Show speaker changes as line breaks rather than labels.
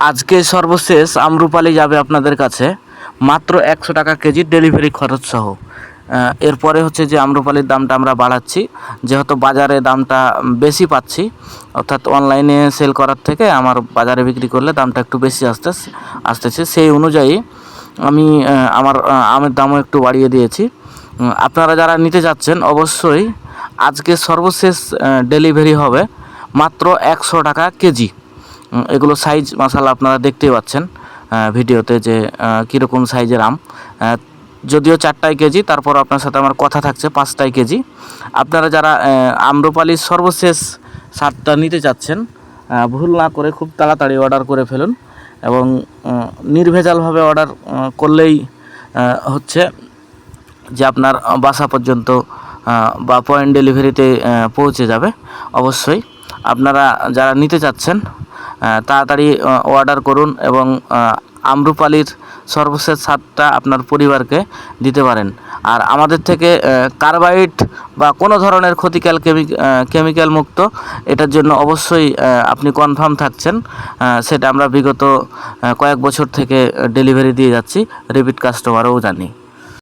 আজকে সর্বশেষ আমরুপালি যাবে আপনাদের কাছে। মাত্র একশো টাকা কেজি ডেলিভারি খরচ সহ। এরপরে হচ্ছে যে আমরুপালির দামটা আমরা বাড়াচ্ছি। যেহেতু বাজারে দামটা বেশি পাচ্ছি, অর্থাৎ অনলাইনে সেল করার থেকে আমার বাজারে বিক্রি করলে দামটা একটু বেশি আসতে আসতেছে। সেই অনুযায়ী আমি আমার আমের দামও একটু বাড়িয়ে দিয়েছি। আপনারা যারা নিতে যাচ্ছেন, অবশ্যই আজকে সর্বশেষ ডেলিভারি হবে মাত্র একশো টাকা কেজি। এগুলো সাইজ মাসালা আপনারা দেখতেই পাচ্ছেন ভিডিওতে যে কীরকম সাইজের আম। যদিও চারটায় কেজি, তারপর আপনার সাথে আমার কথা থাকছে পাঁচটায় কেজি। আপনারা যারা আম্রপালির সর্বশেষ সারটা নিতে চাচ্ছেন ভুল না করে খুব তাড়াতাড়ি অর্ডার করে ফেলুন এবং নির্ভেজালভাবে অর্ডার করলেই হচ্ছে যে আপনার বাসা পর্যন্ত বা পয়েন্ট ডেলিভারিতে পৌঁছে যাবে। অবশ্যই আপনারা যারা নিতে চাচ্ছেন তাড়াতাড়ি অর্ডার করুন এবং আম্রপালির সর্বশেষ স্বাদটা আপনার পরিবারকে দিতে পারেন। আর আমাদের থেকে কার্বাইড বা কোনো ধরনের ক্ষতিকাল কেমিক্যাল মুক্ত, এটার জন্য অবশ্যই আপনি কনফার্ম থাকছেন। সেটা আমরা বিগত কয়েক বছর থেকে ডেলিভারি দিয়ে যাচ্ছি। রিপিট কাস্টমারও জানি।